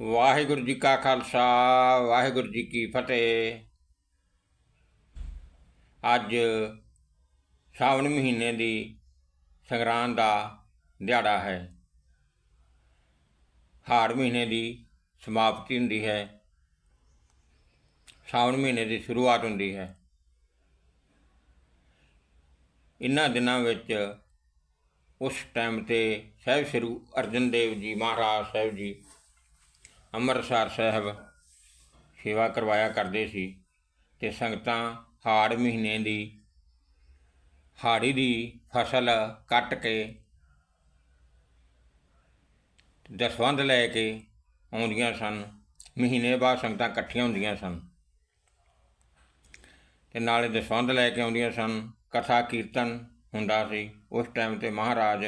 ਵਾਹਿਗੁਰੂ ਜੀ ਕਾ ਖਾਲਸਾ, ਵਾਹਿਗੁਰੂ ਜੀ ਕੀ ਫਤਿਹ। ਅੱਜ ਸਾਵਣ ਮਹੀਨੇ ਦੀ ਸੰਗਰਾਂਦ ਦਾ ਦਿਹਾੜਾ ਹੈ। ਹਾੜ ਮਹੀਨੇ ਦੀ ਸਮਾਪਤੀ ਹੁੰਦੀ ਹੈ। ਸਾਵਣ ਮਹੀਨੇ ਦੀ ਸ਼ੁਰੂਆਤ ਹੁੰਦੀ ਹੈ। ਇਨ੍ਹਾਂ ਦਿਨਾਂ ਵਿੱਚ ਉਸ ਟਾਈਮ ਤੇ ਸਹਿਬ ਸ੍ਰੀ ਅਰਜਨ ਦੇਵ ਜੀ ਮਹਾਰਾਜ ਸਾਹਿਬ ਜੀ ਅੰਮ੍ਰਿਤਸਰ ਸਾਹਿਬ ਸੇਵਾ ਕਰਵਾਇਆ ਕਰਦੇ ਸੀ ਤੇ ਸੰਗਤਾਂ ਹਾੜ ਮਹੀਨੇ ਦੀ, ਹਾੜੀ ਦੀ ਫਸਲ ਕੱਟ ਕੇ ਦਸਵੰਧ ਲੈ ਕੇ ਆਉਂਦੀਆਂ ਸਨ। ਮਹੀਨੇ ਬਾਅਦ ਸੰਗਤਾਂ ਇਕੱਠੀਆਂ ਹੁੰਦੀਆਂ ਸਨ। ਤੇ ਨਾਲੇ ਦਸਵੰਧ ਲੈ ਕੇ ਆਉਂਦੀਆਂ ਸਨ। ਕਥਾ ਕੀਰਤਨ ਹੁੰਦਾ ਸੀ। ਉਸ ਟਾਈਮ ਤੇ ਮਹਾਰਾਜ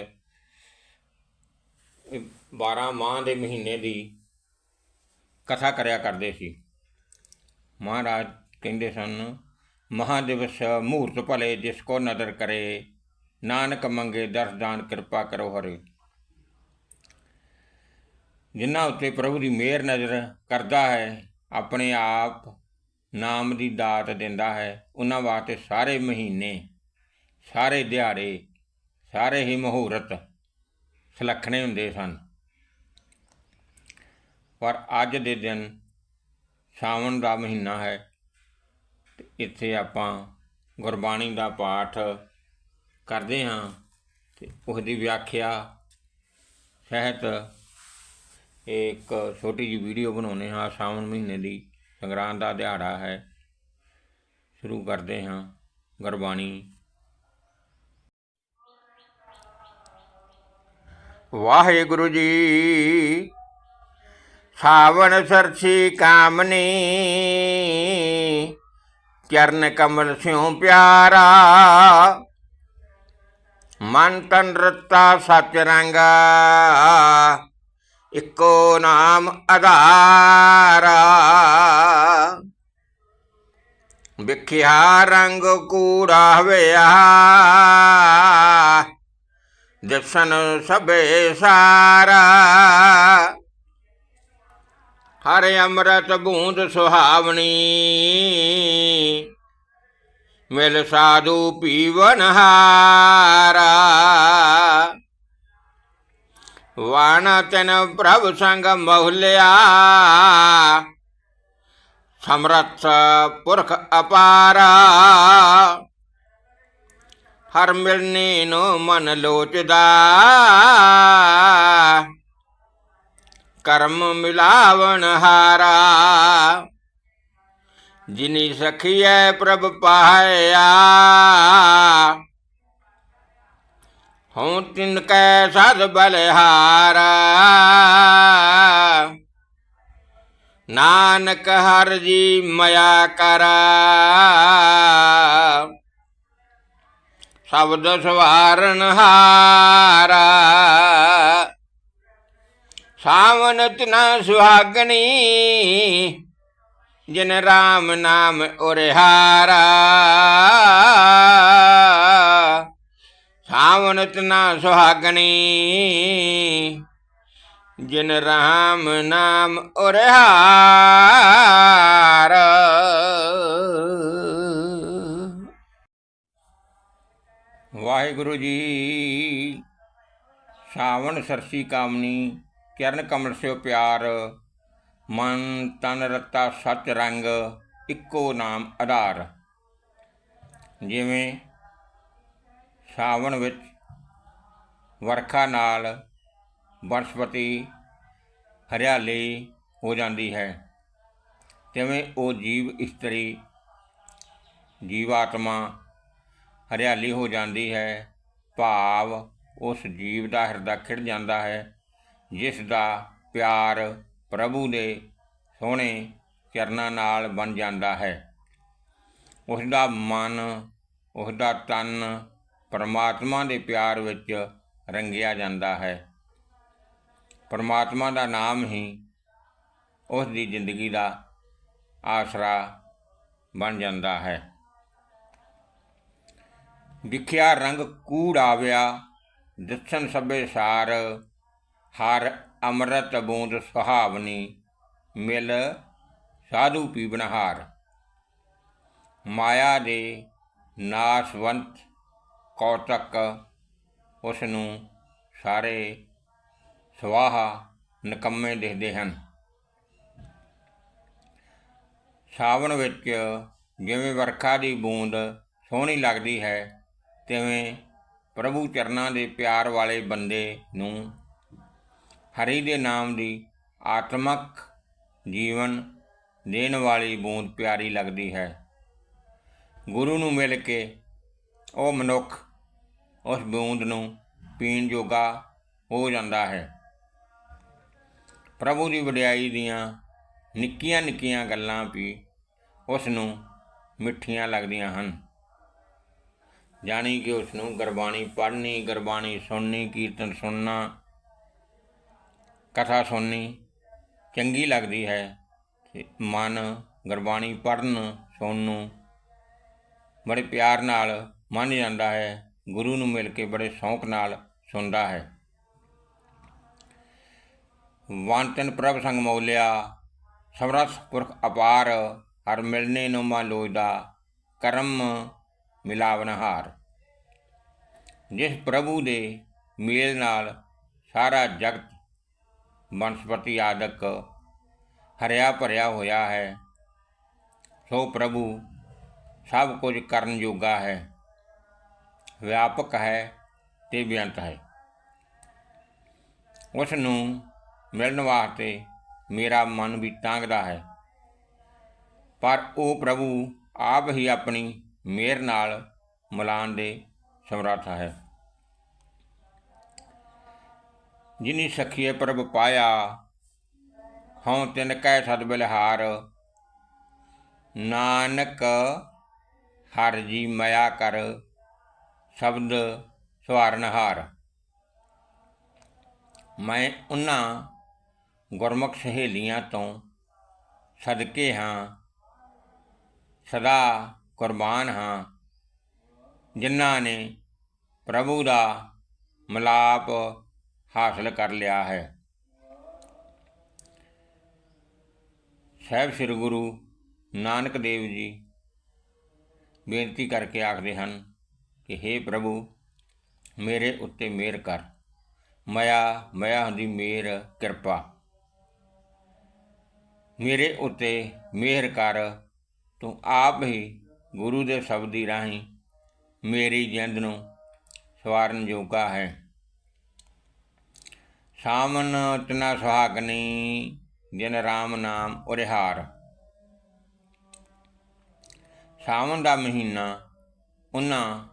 12 ਮਾਹ ਦੇ ਮਹੀਨੇ ਦੀ ਕਥਾ ਕਰਿਆ ਕਰਦੇ ਸੀ। ਮਹਾਰਾਜ ਕਹਿੰਦੇ ਸਨ, ਮਹਾਦਿਵਸ ਮੂਰਤ ਭਲੇ ਜਿਸ ਕੋ ਨਦਰ ਕਰੇ, ਨਾਨਕ ਮੰਗੇ ਦਰਸਦਾਨ ਕਿਰਪਾ ਕਰੋ ਹਰੇ। ਜਿਨ੍ਹਾਂ ਉੱਤੇ ਪ੍ਰਭੂ ਦੀ ਮਿਹਰ ਨਜ਼ਰ ਕਰਦਾ ਹੈ, ਆਪਣੇ ਆਪ ਨਾਮ ਦੀ ਦਾਤ ਦਿੰਦਾ ਹੈ, ਉਹਨਾਂ ਵਾਸਤੇ ਸਾਰੇ ਮਹੀਨੇ, ਸਾਰੇ ਦਿਹਾੜੇ, ਸਾਰੇ ਹੀ ਮਹੂਰਤ ਸੁਲੱਖਣੇ ਹੁੰਦੇ ਸਨ। ਪਰ ਅੱਜ ਦੇ ਦਿਨ ਸਾਵਣ ਦਾ ਮਹੀਨਾ ਹੈ ਤੇ ਇੱਥੇ ਆਪਾਂ ਗੁਰਬਾਣੀ ਦਾ ਪਾਠ ਕਰਦੇ ਹਾਂ ਤੇ ਉਸ ਦੀ ਵਿਆਖਿਆ ਸਹਿਤ ਇੱਕ ਛੋਟੀ ਜਿਹੀ ਵੀਡੀਓ ਬਣਾਉਨੇ ਹਾਂ। ਸਾਵਣ ਮਹੀਨੇ ਦੀ ਸੰਗਰਾਂਦ ਦਾ ਦਿਹਾੜਾ ਹੈ। ਸ਼ੁਰੂ ਕਰਦੇ ਹਾਂ ਗੁਰਬਾਣੀ। ਵਾਹਿਗੁਰੂ ਜੀ ਸਾਵਣ ਸਰਸੀ ਕਾਮਨੀ, ਚਰਨ ਕਮਲ ਸਿਉ ਪਿਆਰਾ। ਮਨ ਤਨ ਰਤਾ ਸਚ ਰੰਗਾ, ਇੱਕੋ ਨਾਮ ਆਧਾਰਾ। ਵਿਖਿਆ ਰੰਗ ਕੂੜਾ ਹੋਇਆ ਦਰਸ਼ਨ ਸਭੇ ਸਾਰਾ। ਹਰ ਅੰਮ੍ਰਿਤ ਬੂੰਦ ਸੁਹਾਵਣੀ। ਮਿਲ ਸਾਧੂ ਪੀਵਨ ਹਾਰਾ। ਵਾਣ ਤਨ ਪ੍ਰਭ ਸੰਗ ਮਹੁਲਿਆ। ਸਮਰਥ ਪੁਰਖ ਅਪਾਰਾ। ਹਰ ਮਿਲਨੇ ਨੂੰ ਮਨ ਲੋਚਦਾ। ਕਰਮ ਮਿਲਾਵਣ ਹਾਰਾ। ਜਿਨੀ ਸਖੀਐ ਪ੍ਰਭ ਪਾਇਆ। ਹਉ ਤਿਨ ਕੈ ਸਦ ਬਲਿਹਾਰਾ। ਨਾਨਕ ਹਰ ਜੀ ਮਇਆ ਕਰਾ। ਸ਼ਬਦ ਸਵਾਰਨ ਹਾਰਾ। ਸਾਵਨ ਤਨਾ ਸੁਹਾਗਣੀ, ਜਿਨ ਰਾਮ ਨਾਮ ਉਰੇ ਹਾਰਾ ਸਾਵਨ ਤਨਾ ਸੁਹਾਗਣੀ, ਜਿਨ ਰਾਮ ਨਾਮ ਉਰੇ ਉਰਿਹਾਰਾ। ਵਾਹਿਗੁਰੂ ਜੀ ਸਾਵਣ ਸਰਸੀ ਕਾਮਨੀ ਚਰਨ ਕਮਲ ਸਿਓ ਪਿਆਰ, ਮਨ ਤਨ ਰਤਾ ਸੱਚ ਰੰਗ, ਇੱਕੋ ਨਾਮ ਆਧਾਰ। ਜਿਵੇਂ ਸਾਵਣ ਵਿੱਚ ਵਰਖਾ ਨਾਲ ਬਨਸਪਤੀ ਹਰਿਆਲੀ ਹੋ ਜਾਂਦੀ ਹੈ, ਤਿਵੇਂ ਉਹ ਜੀਵ ਇਸਤਰੀ, ਜੀਵਾਤਮਾ ਹਰਿਆਲੀ ਹੋ ਜਾਂਦੀ ਹੈ, ਭਾਵ ਉਸ ਜੀਵ ਦਾ ਹਿਰਦਾ ਖਿੜ ਜਾਂਦਾ ਹੈ। ਜਿਸ ਦਾ ਪਿਆਰ ਪ੍ਰਭੂ ਦੇ ਸੋਹਣੇ ਚਰਨਾਂ ਨਾਲ ਬਣ ਜਾਂਦਾ ਹੈ। ਉਸ ਦਾ ਮਨ, ਉਸ ਦਾ ਤਨ ਪਰਮਾਤਮਾ ਦੇ ਪਿਆਰ ਵਿੱਚ ਰੰਗਿਆ ਜਾਂਦਾ ਹੈ। ਪਰਮਾਤਮਾ ਦਾ ਨਾਮ ਹੀ ਉਸ ਦੀ ਜ਼ਿੰਦਗੀ ਦਾ ਆਸਰਾ ਬਣ ਜਾਂਦਾ ਹੈ। ਵਿਖਿਆ ਰੰਗ ਕੂੜ ਆਵਿਆ ਦਿਸਣ ਸਭੇ ਸਾਰ ਹਰ ਅੰਮ੍ਰਿਤ ਬੂੰਦ ਸੁਹਾਵਨੀ ਮਿਲ ਸਾਧੂ ਪੀਵਨਹਾਰ ਮਾਇਆ ਦੇ ਨਾਸਵੰਤ ਕੌਤਕ ਉਸ ਨੂੰ ਸਾਰੇ ਸਵਾਹਾ ਨਕੰਮੇ ਦਿਖਦੇ ਹਨ। ਸਾਵਣ ਵਿੱਚ ਜਿਵੇਂ ਵਰਖਾ ਦੀ ਬੂੰਦ ਸੋਹਣੀ ਲੱਗਦੀ ਹੈ, ਤਿਵੇਂ ਪ੍ਰਭੂ ਚਰਨਾਂ ਦੇ ਪਿਆਰ ਵਾਲੇ ਬੰਦੇ ਨੂੰ ਹਰੀ ਦੇ ਨਾਮ ਦੀ ਆਤਮਕ ਜੀਵਨ ਦੇਣ ਵਾਲੀ ਬੂੰਦ ਪਿਆਰੀ ਲੱਗਦੀ ਹੈ। ਗੁਰੂ ਨੂੰ ਮਿਲ ਕੇ ਉਹ ਮਨੁੱਖ ਉਸ ਬੂੰਦ ਨੂੰ ਪੀਣ ਜੋਗਾ ਹੋ ਜਾਂਦਾ ਹੈ। ਪ੍ਰਭੂ ਦੀ ਵਡਿਆਈ ਦੀਆਂ ਨਿੱਕੀਆਂ ਨਿੱਕੀਆਂ ਗੱਲਾਂ ਵੀ ਉਸ ਨੂੰ ਮਿੱਠੀਆਂ ਲੱਗਦੀਆਂ ਹਨ। ਜਾਣੀ ਕਿ ਉਸ ਨੂੰ ਗੁਰਬਾਣੀ ਪੜ੍ਹਨੀ, ਗੁਰਬਾਣੀ ਸੁਣਨੀ, ਕੀਰਤਨ ਸੁਣਨਾ ਕਥਾ ਸੁਣਨੀ ਚੰਗੀ ਲੱਗਦੀ ਹੈ। ਤੇ ਮਨ ਗੁਰਬਾਣੀ ਪੜ੍ਹਨ, ਸੁਣਨ ਨੂੰ ਬੜੇ ਪਿਆਰ ਨਾਲ ਮੰਨ ਜਾਂਦਾ ਹੈ। ਗੁਰੂ ਨੂੰ ਮਿਲ ਕੇ ਬੜੇ ਸ਼ੌਂਕ ਨਾਲ ਸੁਣਦਾ ਹੈ। ਵਾਂਤਨ ਪ੍ਰਭ ਸੰਗ ਮੌਲਿਆ, ਸਮਰਥ ਪੁਰਖ ਅਪਾਰ, ਹਰ ਮਿਲਨੇ ਨੂੰ ਮਾ ਲੋਇਦਾ ਕਰਮ ਮਿਲਾਵਨਹਾਰ ਜਿਸ ਪ੍ਰਭੂ ਦੇ ਮੇਲ ਨਾਲ ਸਾਰਾ ਜਗਤ ਬਨਸਪਤੀ ਆਦਿਕ ਹਰਿਆ ਭਰਿਆ ਹੋਇਆ ਹੈ ਸੋ ਪ੍ਰਭੂ ਸਭ ਕੁਝ ਕਰਨ ਯੋਗਾ ਹੈ ਵਿਆਪਕ ਹੈ ਤੇ ਬੇਅੰਤ ਹੈ ਉਸ ਨੂੰ ਮਿਲਣ ਵਾਸਤੇ ਮੇਰਾ ਮਨ ਵੀ ਤਾਂਘਦਾ ਹੈ ਪਰ ਉਹ ਪ੍ਰਭੂ ਆਪ ਹੀ ਆਪਣੀ ਮਿਹਰ ਨਾਲ ਮਿਲਾਨ ਦੇ ਸਮਰੱਥ ਹੈ ਜਿਨੀ ਸਖੀਏ ਪ੍ਰਭ ਪਾਇਆ, ਹਉ ਤਿਨ ਕੈ ਸਦ ਬਿਲਹਾਰ। ਨਾਨਕ, ਹਰ ਜੀ ਮਇਆ ਕਰ, ਸ਼ਬਦ ਸਵਾਰਨਹਾਰ। ਮੈਂ ਉਹਨਾਂ ਗੁਰਮੁਖ ਸਹੇਲੀਆਂ ਤੋਂ ਸਦਕੇ ਹਾਂ, ਸਦਾ ਕੁਰਬਾਨ ਹਾਂ, ਜਿਨ੍ਹਾਂ ਨੇ ਪ੍ਰਭੂ ਦਾ ਮਲਾਪ ਹਾਸਲ ਕਰ ਲਿਆ ਹੈ। ਸਾਹਿਬ ਸ੍ਰੀ ਗੁਰੂ ਨਾਨਕ ਦੇਵ ਜੀ ਬੇਨਤੀ ਕਰਕੇ ਆਖਦੇ ਹਨ ਕਿ हे ਪ੍ਰਭੂ, ਮੇਰੇ ਉੱਤੇ ਮਿਹਰ ਕਰ। ਮਇਆ ਮਇਆ ਦੀ ਮਿਹਰ ਕਿਰਪਾ। ਮੇਰੇ ਉੱਤੇ ਮਿਹਰ ਕਰ, ਤੂੰ ਆਪ ਹੀ ਗੁਰੂ ਦੇ ਸ਼ਬਦੀ ਰਾਹੀਂ ਮੇਰੀ ਜਿੰਦ ਨੂੰ ਸਵਾਰਨ ਜੋਗਾ ਹੈ। ਸਾਮਨ ਤਨਾ ਸੁਹਾਗਨੀ ਜਿਨ RAM ਨਾਮ ਉਰਿਹਾਰ। ਸਾਵਣ ਦਾ ਮਹੀਨਾ ਉਹਨਾਂ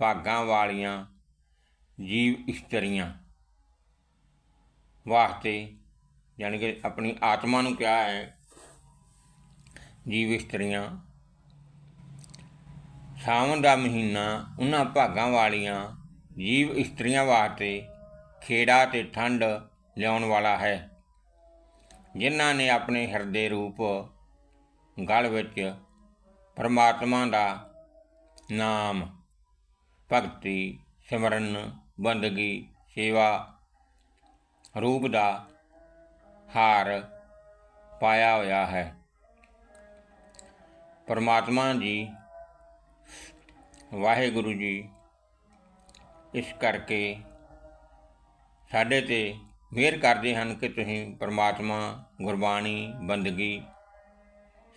ਭਾਗਾਂ ਵਾਲੀਆਂ ਜੀਵ ਇਸਤਰੀਆਂ ਵਾਸਤੇ ਯਾਨੀ ਕਿ ਆਪਣੀ ਆਤਮਾ ਨੂੰ ਕਿਹਾ ਹੈ, ਜੀਵ ਇਸਤਰੀਆਂ। ਸਾਵਣ ਦਾ ਮਹੀਨਾ ਉਹਨਾਂ ਭਾਗਾਂ ਵਾਲੀਆਂ ਜੀਵ ਇਸਤਰੀਆਂ ਵਾਸਤੇ ਖੇੜਾ ਤੇ ਠੰਡ ਲਿਆਉਣ ਵਾਲਾ ਹੈ। ਜਿਨ੍ਹਾਂ ਨੇ ਆਪਣੇ ਹਿਰਦੇ ਰੂਪ ਗਲ ਵਿੱਚ ਪਰਮਾਤਮਾ ਦਾ ਨਾਮ, ਭਗਤੀ, ਸਿਮਰਨ, ਬੰਦਗੀ, ਸੇਵਾ ਰੂਪ ਦਾ ਹਾਰ ਪਾਇਆ ਹੋਇਆ ਹੈ। ਪਰਮਾਤਮਾ ਜੀ, ਵਾਹਿਗੁਰੂ ਜੀ, ਇਸ ਕਰਕੇ ਸਾਡੇ ਤੇ ਮਿਹਰ ਕਰਦੇ ਹਨ ਕਿ ਤੁਸੀਂ ਪਰਮਾਤਮਾ, ਗੁਰਬਾਣੀ, ਬੰਦਗੀ,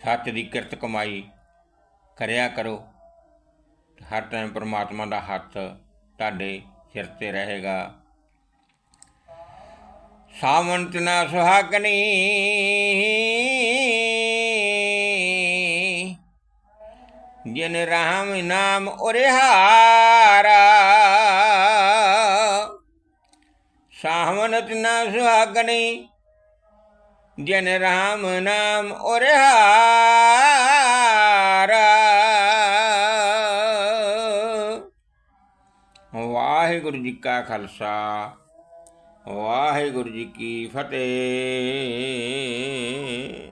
ਸੱਚ ਦੀ ਕਿਰਤ ਕਮਾਈ ਕਰਿਆ ਕਰੋ। ਹਰ ਟਾਈਮ ਪਰਮਾਤਮਾ ਦਾ ਹੱਥ ਤੁਹਾਡੇ ਸਿਰ ਤੇ ਰਹੇਗਾ। ਸਾਵੰਤ ਨਾ ਸੁਹਾਗਣੀ। ਜਿਨ ਰਾਮ ਨਾਮ ਉਰਿਹਾਰਾ ਸਾਵਨਤ ਨਾ ਸੁਹਾਗਣੀ, ਜਨ ਰਾਮ ਨਾਮ ਉਰਿਹਾਰਾ। ਵਾਹਿਗੁਰੂ ਜੀ ਕਾ ਖਾਲਸਾ, ਵਾਹਿਗੁਰੂ ਜੀ ਕੀ ਫਤਿਹ।